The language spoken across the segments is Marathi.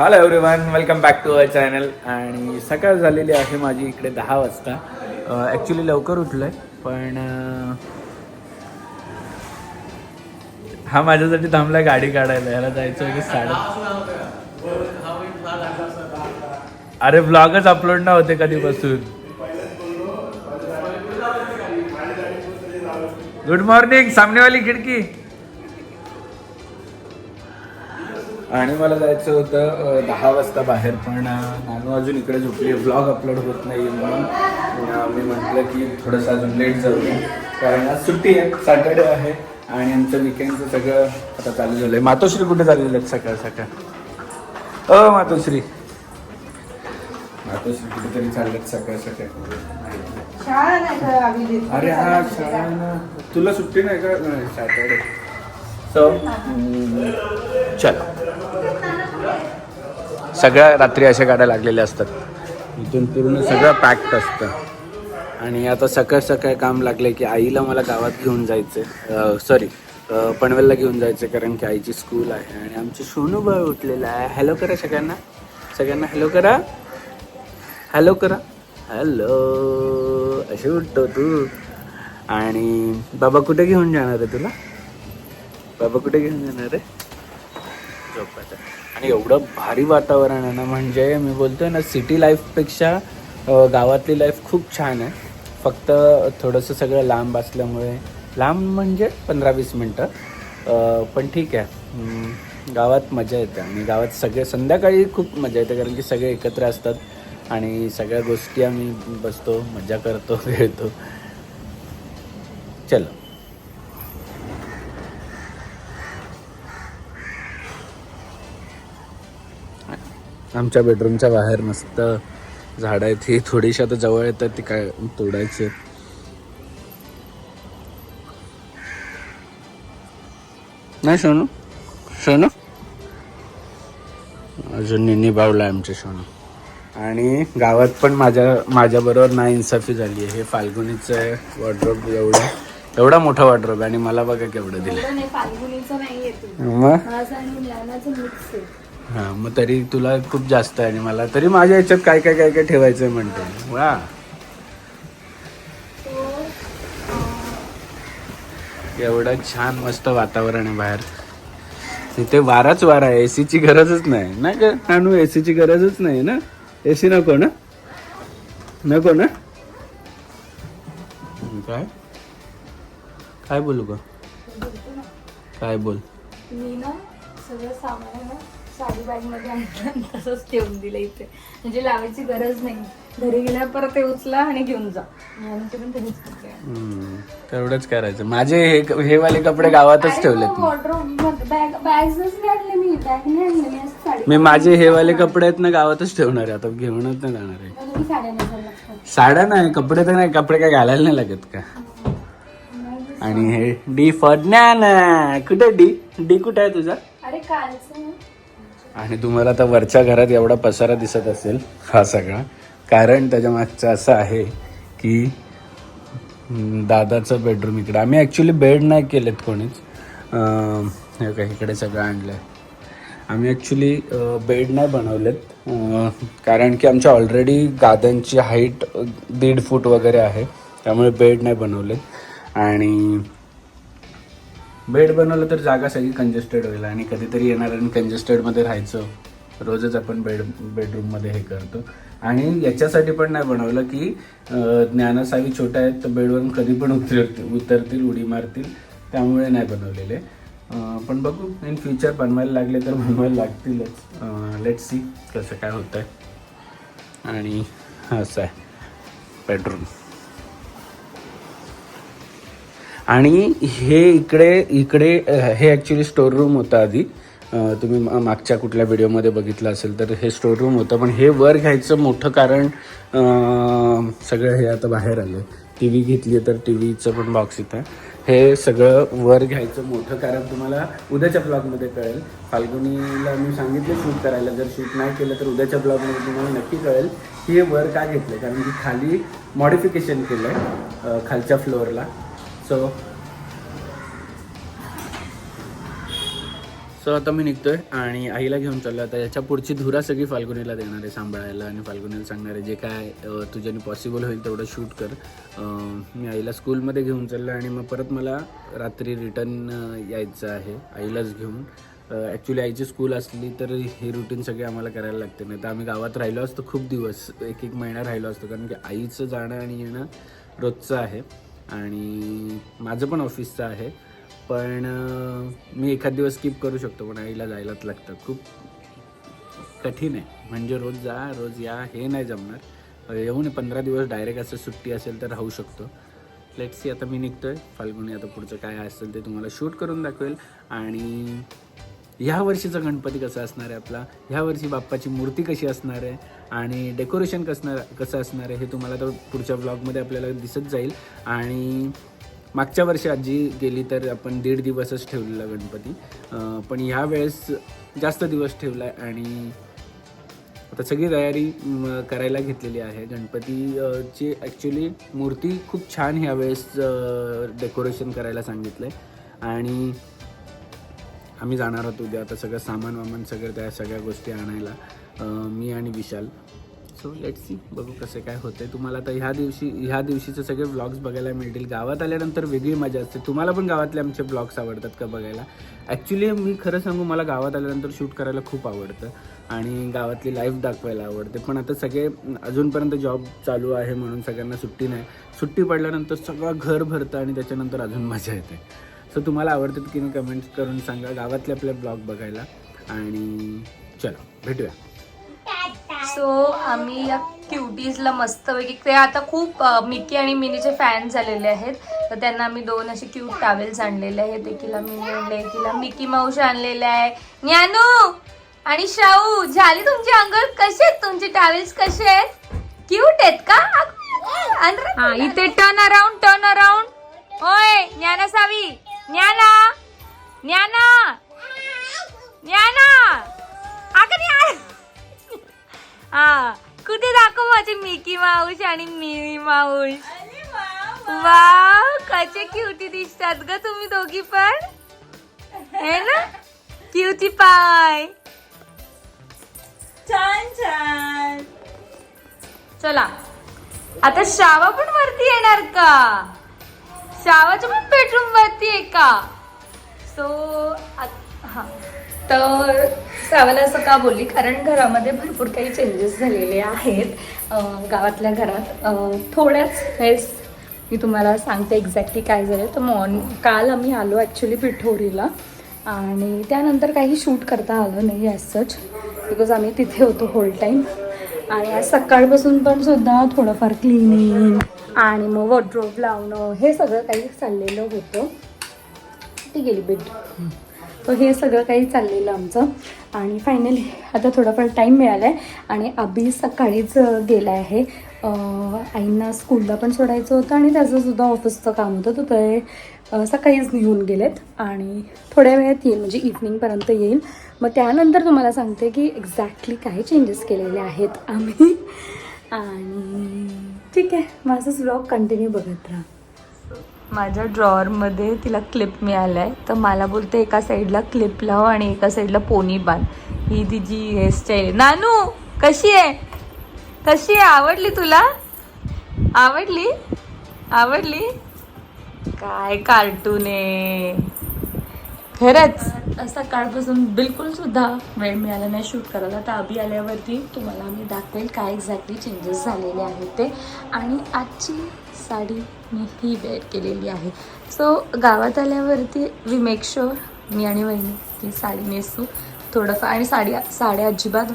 hello everyone welcome back to our channel आणि सकाळ झालेली आहे माझी इकडे दहा वाजता. ॲक्च्युली लवकर उठलो आहे पण हा माझ्यासाठी थांबला गाडी काढायला. याला जायचं की साडे अरे ब्लॉगच अपलोड ना होते कधीपासून. गुड मॉर्निंग सामनेवाली खिडकी. आणि मला जायचं होतं दहा वाजता बाहेर पण नानू अजून इकडे झोपली ब्लॉग अपलोड होत नाही म्हणून मी म्हटलं की थोडंसं अजून लेट जाऊया. कारण आज सुट्टी आहे सॅटर्डे आहे आणि आमचं विकेंडचं सगळं आता चालू झालं आहे मातोश्री कुठे चाललेलं आहेत सकाळ सकाळ? अ मातोश्री. मातोश्री कुठेतरी चाललेत सकाळ सकाळ. अरे हा शाळा तुला सुट्टी नाही का? सॅटर्डे सो चला. सगळ्या रात्री अशा गाड्या लागलेल्या असतात. इथून पूर्ण सगळं पॅक्ड असतं. आणि आता सकाळ सकाळ काम लागले की आईला मला गावात घेऊन जायचं सॉरी पनवेलला घेऊन जायचं कारण की आईची स्कूल आहे आणि आमची सोनू बाळ उठलेला आहे. हॅलो करा सगळ्यांना. सगळ्यांना हॅलो करा. हॅलो करा. हॅलो असे उठतो तू. आणि बाबा कुठे घेऊन जाणार आहे तुला? बाबा कुठे घेऊन जाणार आहे? झोपायचं आणि एवढं भारी वातावरण आहे ना म्हणजे मी बोलतोय ना सिटी लाईफपेक्षा गावातली लाईफ खूप छान आहे. फक्त थोडंसं सगळं लांब असल्यामुळे लांब म्हणजे पंधरा वीस मिनटं. पण ठीक आहे. गावात मजा येते आणि गावात सगळे संध्याकाळी खूप मजा येते कारण की सगळे एकत्र असतात आणि सगळ्या गोष्टी आम्ही बसतो मजा करतो खेळतो. चलो. आमच्या बेडरूमच्या बाहेर मस्त झाडं आहेत. ही थोडीशी आता जवळ येतात ती काय तोडायची. नाही सोनू? सोनू? अजून निनी बावला आमचे सोनू. आणि गावात पण माझ्या माझ्याबरोबर ना इन्साफी झाली आहे. हे फाल्गुनीचं आहे वॉर्ड्रोब एवढं. एवढा मोठा वॉर्ड्रोब आहे आणि मला बघा केवढं दिलं मग? हां हा मग तरी तुला खूप जास्त आहे आणि मला तरी माझ्या ह्याच्यात काय काय काय काय ठेवायचं आहे म्हणते वा. एवढं छान मस्त वातावरण आहे बाहेर. इथे वाराच वारा आहे. एसीची गरजच नाही. ना ग नानू? एसीची गरजच नाही ना? एसी नको ना? नको ना? काय? काय बोलू का काय बोल? मी ना सगळं सामान आहे ना साडी बॅगमध्ये आणलं आणि तसंच ठेवून दिलं इथे. म्हणजे लावायची गरज नाही. घरी गेल्यावर परत ते उचला आणि घेऊन जा. आणि ते पण तरीच करते. हम्म, तेवढंच करायचं. माझे हे हे वाले कपडे गावातच ठेवलेत मी. वॉर्डरोब बॅग बॅग्सच नाही आणले मी. बॅग नाही आणले मी असं साडी मी माझे हे वाले कपडे आहेत ना गावातच ठेवणार आहे. आता घेऊनच नाही जाणार आहे. तुम्ही साड्या नाही कपडे तर नाही. कपडे काय घालायला नाही लागत का? आणि हे डी फॉर ज्ञान कुठे डी? डी कुठे आहे तुझा? अरे कालचं. आणि तुम्हाला आता वरच्या घरात एवढा पसारा दिसत असेल हा सगळा. कारण त्याच्या मागचं असं आहे की दादाचं बेडरूम इकडे. आम्ही ॲक्च्युली बेड नाही केलेत कोणीच. काय इकडे सगळं आणलं आहे आम्ही ॲक्च्युली बेड नाही बनवलेत. कारण की आमच्या ऑलरेडी गाद्यांची हाईट दीड फूट वगैरे आहे. त्यामुळे बेड नाही बनवलेत. आणि बेड बनवलं तर जागा सगळी कंजेस्टेड होईल आणि कधीतरी येणार आणि कंजेस्टेडमध्ये राहायचं. रोजच आपण बेड बेडरूममध्ये हे करतो. आणि याच्यासाठी पण नाही बनवलं की ज्ञानासावी छोट्या आहेत तर बेडवरून कधी पण उतरतील उतरतील उडी मारतील. त्यामुळे नाही बनवलेले. पण बघू. इन फ्युचर बनवायला लागले तर बनवायला लागतीलच. लेट सी कसं काय होतं आहे आणि असं आहे. बेडरूम आणि हे इकडे इकडे हे ॲक्च्युली स्टोर रूम होतं आधी. तुम्ही मा- मागच्या कुठल्या व्हिडिओमध्ये बघितलं असेल तर हे स्टोर रूम होतं. पण हे वर घ्यायचं मोठं कारण सगळं हे आता बाहेर आलं टी व्ही घेतली तर टी व्हीचं पण बॉक्स इथं. आहे. हे सगळं वर घ्यायचं मोठं कारण तुम्हाला उद्याच्या ब्लॉगमध्ये कळेल. फाल्गुनीला मी सांगितलं शूट करायला. जर शूट नाही केलं तर उद्याच्या ब्लॉगमध्ये तुम्हाला नक्की कळेल की हे वर का घेतलं कारण की खाली मॉडिफिकेशन केलं आहे खालच्या फ्लोअरला सो सो आता मी निघतोय आणि आईला घेऊन चाललो आता याच्या पुढची धुरा सगळी फाल्गुनीला देणार आहे सांभाळायला आणि फाल्गुनीला सांगणार आहे जे काय तुझ्याने पॉसिबल होईल तेवढं शूट कर. मी आईला स्कूलमध्ये घेऊन चाललो आणि मग परत मला रात्री रिटर्न यायचं आहे आईलाच घेऊन. ॲक्च्युली आईची स्कूल असली तर हे रुटीन सगळे आम्हाला करायला लागते. नाही तर आम्ही गावात राहिलो असतो खूप दिवस एक एक महिना राहिलो असतो कारण की आईचं जाणं आणि येणं रोजचं आहे. आणि माझं पण ऑफिसचं आहे. पण मी एखाद दिवस स्किप करू शकतो पण आईला जायलाच लागतं. खूप कठीण आहे. म्हणजे रोज जा रोज या हे नाही जमणार. येऊन पंधरा दिवस डायरेक्ट असं सुट्टी असेल तर राहू शकतो. लेट सी आता मी निघतो आहे फाल्गुनी आता पुढचं काय असेल ते तुम्हाला शूट करून दाखवेल. आणि ह्या वर्षीचा गणपती कसा असणार आहे आपला? ह्या वर्षी बाप्पाची मूर्ती कशी असणार आहे? आणि डेकोरेशन कसणार कसं असणार आहे हे तुम्हाला तर पुढच्या ब्लॉगमध्ये आपल्याला दिसत जाईल. आणि मागच्या वर्षी आजी गेली तर आपण दीड दिवसच ठेवलेला गणपती. पण ह्या वेळेस जास्त दिवस ठेवला आहे आणि आता सगळी तयारी करायला घेतलेली आहे. गणपतीची ॲक्च्युली मूर्ती खूप छान ह्यावेळेस डेकोरेशन करायला सांगितलं आहे आणि आम्ही जाणार आहोत उद्या. आता सगळं सामान वामान सगळं त्या सगळ्या गोष्टी आणायला. मी आणि विशाल. सो लेट सी बघू कसं काय होतंय. तुम्हाला आता ह्या दिवशी ह्या दिवशीचे सगळे व्लॉग्स बघायला मिळतील. गावात आल्यानंतर वेगळी मजा असते. तुम्हाला पण गावातले आमचे ब्लॉग्स आवडतात का बघायला? ॲक्च्युली मी खरं सांगू मला गावात आल्यानंतर शूट करायला खूप आवडतं. आणि गावातली लाईफ दाखवायला आवडते. पण आता सगळे अजूनपर्यंत जॉब चालू आहे म्हणून सगळ्यांना सुट्टी नाही. सुट्टी पडल्यानंतर सगळं घर भरतं आणि त्याच्यानंतर अजून मजा येते. सो तुम्हाला आवडतात की नाही कमेंट्स करून सांगा. गावातले आपले ब्लॉग बघायला. आणि चलो भेटूया. सो आम्ही या क्युटीजला मस्तपैकी ते आता खूप मिकी आणि मिनीचे फॅन झालेले आहेत. तर त्यांना आम्ही दोन असे क्यूट टावेल्स आणलेले आहेत. एकीला मिनी आणले एकीला मिकी मावशी आणलेले आहे. ज्ञानू आणि शाहू झाली तुमची अंघोळ? कसे आहेत तुमचे टावेल्स कसे आहेत? क्यूट आहेत का? हा इथे टर्न अराउंड टर्न अराउंड होय ज्ञाना सावी. ज्ञाना! ज्ञाना! ज्ञाना! अगं ज्ञान हा कुठे दाखव माझी मिकी माऊस आणि मिनी माऊस वाव कसे क्युटी दिसतात ग तुम्ही दोघी पण. है ना? क्युटी पाय छान छान. चला. आता शावा पण वरती येणार का? शावाच्या पण बेडरूम वरती आहे का? सो हा. तर सावाला असं का बोलली? कारण घरामध्ये भरपूर काही चेंजेस झालेले आहेत. गावातल्या घरात थोड्याच वेळेस मी तुम्हाला सांगते एक्झॅक्टली काय झालं. तर मॉर्न काल आम्ही आलो ॲक्च्युली पिठोरीला. आणि त्यानंतर काही शूट करता आलं नाही ॲज सच बिकॉज आम्ही तिथे होतो होल टाईम आणि आज सकाळपासून पण सुद्धा थोडंफार क्लिनिंग आणि मग वॉड्रोब लावणं हे सगळं काही चाललेलं होतं. ती गेली बेड तर हे सगळं काही चाललेलं आमचं. आणि फायनली आता थोडाफार टाईम मिळाला आहे आणि अभि सकाळीच गेला आहे. आईंना स्कूलला पण सोडायचं होतं आणि त्याचंसुद्धा ऑफिसचं काम होतं. तर ते सकाळीच निघून गेलेत आणि थोड्या वेळात येईल म्हणजे इव्हनिंगपर्यंत येईल. मग त्यानंतर तुम्हाला सांगते की एक्झॅक्टली काय चेंजेस केलेले आहेत आम्ही. आणि ठीक आहे माझाच ब्लॉग कंटिन्यू बघत राहा. माझ्या ड्रॉवरमध्ये तिला क्लिप मिळाला आहे तर मला बोलते एका साईडला क्लिप लाव आणि एका साईडला पोनी बांध. ही तिची हेअरस्टाईल नानू कशी आहे? कशी आहे? आवडली तुला? आवडली? आवडली? काय कार्टून आहे? खरंच. सकाळपासून बिलकुल सुद्धा वेळ मिळाला नाही शूट करायला. तर अभि आल्यावरती तुम्हाला मी दाखवेल काय एक्झॅक्टली चेंजेस झालेले आहेत ते. आणि आजची साडी मी ही वेअर केलेली आहे. सो गावात आल्यावरती वी मेक शुअर मी आणि वहिनी ती साडी नेसू. थोडंफार आणि साडी साड्या अजिबात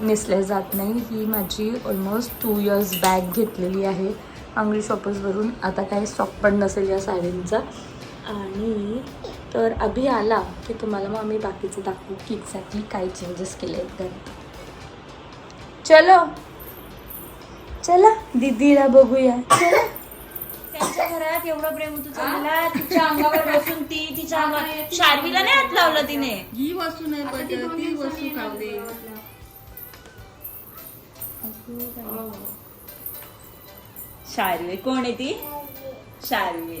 नेसल्या जात नाही. ही माझी ऑलमोस्ट टू इयर्स बॅग घेतलेली आहे अंगडी शॉपर्सवरून आता काही स्टॉक पण नसेल या साडींचा. आणि तर अभि आला की तुम्हाला मग आम्ही बाकीचं दाखवू. की एक्झॅक्टली काय चेंजेस केले आहेत चलो. चला. दीदीला बघूया. चला. त्यांच्या घरात एवढं प्रेम होतं चांगला तिच्या अंगावर बसून ती तिच्या अंगावर शार्वीला नाही हात लावला तिने? ही वस्तू नाही पटत ती वस्तू खाऊ दे. शार्वी कोण आहे ती? शार्वी.